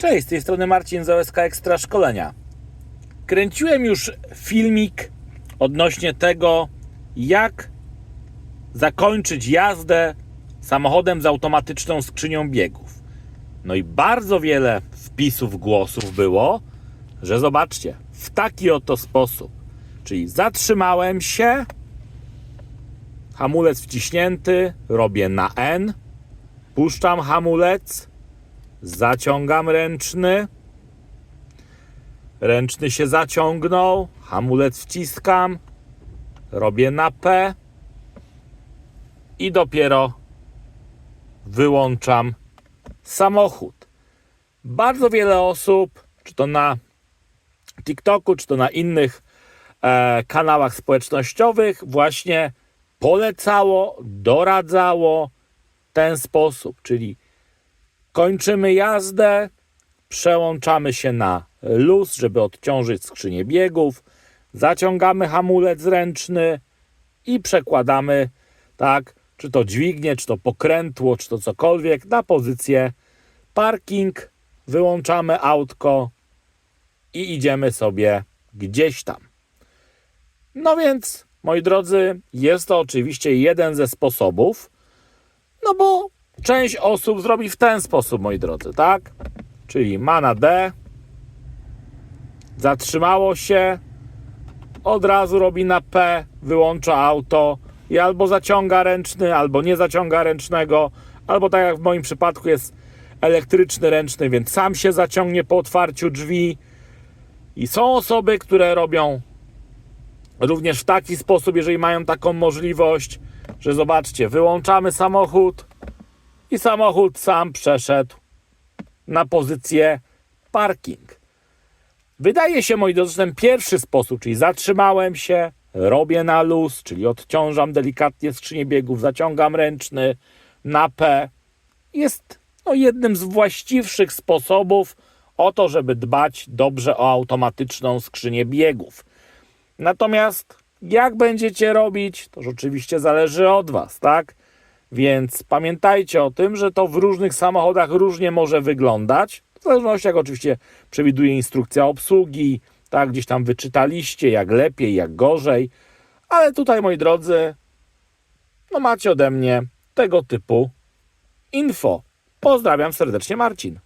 Cześć, z tej strony Marcin z OSK Ekstra Szkolenia. Kręciłem już filmik odnośnie tego, jak zakończyć jazdę samochodem z automatyczną skrzynią biegów. No i bardzo wiele wpisów głosów było, że zobaczcie, w taki oto sposób. Czyli zatrzymałem się, hamulec wciśnięty, robię na N, puszczam hamulec, zaciągam ręczny. Ręczny się zaciągnął, hamulec wciskam, robię na P i dopiero wyłączam samochód. Bardzo wiele osób, czy to na TikToku, czy to na innych e, kanałach społecznościowych, właśnie polecało, doradzało ten sposób, czyli kończymy jazdę, przełączamy się na luz, żeby odciążyć skrzynię biegów, zaciągamy hamulec ręczny i przekładamy, tak, czy to dźwignię, czy to pokrętło, czy to cokolwiek, na pozycję parking, wyłączamy autko i idziemy sobie gdzieś tam. No więc, moi drodzy, jest to oczywiście jeden ze sposobów, no bo część osób zrobi w ten sposób, moi drodzy, tak? Czyli ma na D, zatrzymało się, od razu robi na P, wyłącza auto i albo zaciąga ręczny, albo nie zaciąga ręcznego, albo tak jak w moim przypadku jest elektryczny ręczny, więc sam się zaciągnie po otwarciu drzwi. I są osoby, które robią również w taki sposób, jeżeli mają taką możliwość, że zobaczcie, wyłączamy samochód i samochód sam przeszedł na pozycję parking. Wydaje się, moi drodzy, ten pierwszy sposób, czyli zatrzymałem się, robię na luz, czyli odciążam delikatnie skrzynię biegów, zaciągam ręczny na P, jest no, jednym z właściwszych sposobów o to, żeby dbać dobrze o automatyczną skrzynię biegów. Natomiast jak będziecie robić, to rzeczywiście zależy od Was, tak? Więc pamiętajcie o tym, że to w różnych samochodach różnie może wyglądać. W zależności jak oczywiście przewiduje instrukcja obsługi, tak, gdzieś tam wyczytaliście, jak lepiej, jak gorzej. Ale tutaj, moi drodzy, no macie ode mnie tego typu info. Pozdrawiam serdecznie, Marcin.